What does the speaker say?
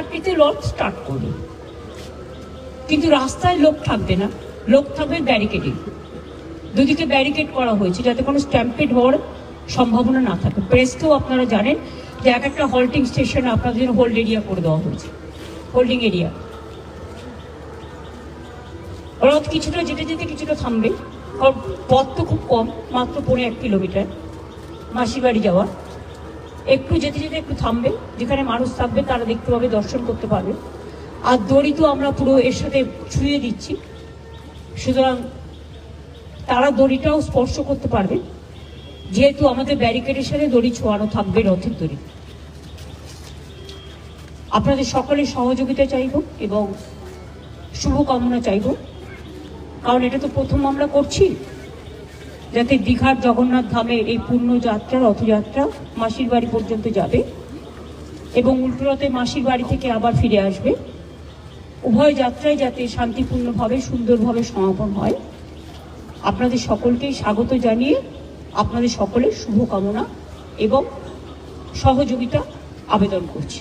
চারটেতে launch start করবে। কিন্তু রাস্তায় লোক থাকবে না। লোক থাকবে ব্যারিকেডিং দুদিকে ব্যারিকেড করা হয়েছে যাতে কোনো স্ট্যাম্পেড হওয়ার সম্ভাবনা না থাকে। প্রেসকেও আপনারা জানেন যে এক একটা হল্টিং স্টেশনে আপনাদের জন্য হোল্ড এরিয়া করে দেওয়া হয়েছে। হোল্ডিং এরিয়া রথ কিছুটা যেতে যেতে কিছুটা থামবে। পথ তো খুব কম, মাত্র পনেরো এক কিলোমিটার। মাসির বাড়ি যাওয়া। একটু যেতে যেতে একটু থামবে, যেখানে মানুষ থাকবে তারা দেখতে পাবে, দর্শন করতে পারবে। আর দড়ি তো আমরা পুরো এর সাথে ছুঁয়ে দিচ্ছি। সুতরাং তারা দড়িটাও স্পর্শ করতে পারবে। যেহেতু আমাদের ব্যারিকেডের সাথে দড়ি ছোঁয়ানো থাকবে রথের দড়ি। আপনাদের সকলের সহযোগিতা চাইব এবং শুভকামনা চাইব। কারণ এটা তো প্রথম আমরা করছি। যাতে দীঘার জগন্নাথ ধামের এই পূর্ণ যাত্রা রথযাত্রা মাসির বাড়ি পর্যন্ত যাবে এবং উল্টোরথে মাসির বাড়ি থেকে আবার ফিরে আসবে। উভয় যাত্রায় যাতে শান্তিপূর্ণভাবে, সুন্দরভাবে সমাপন হয়। আপনাদের সকলকেই স্বাগত জানিয়ে আপনাদের সকলের শুভকামনা এবং সহযোগিতা আবেদন করছি।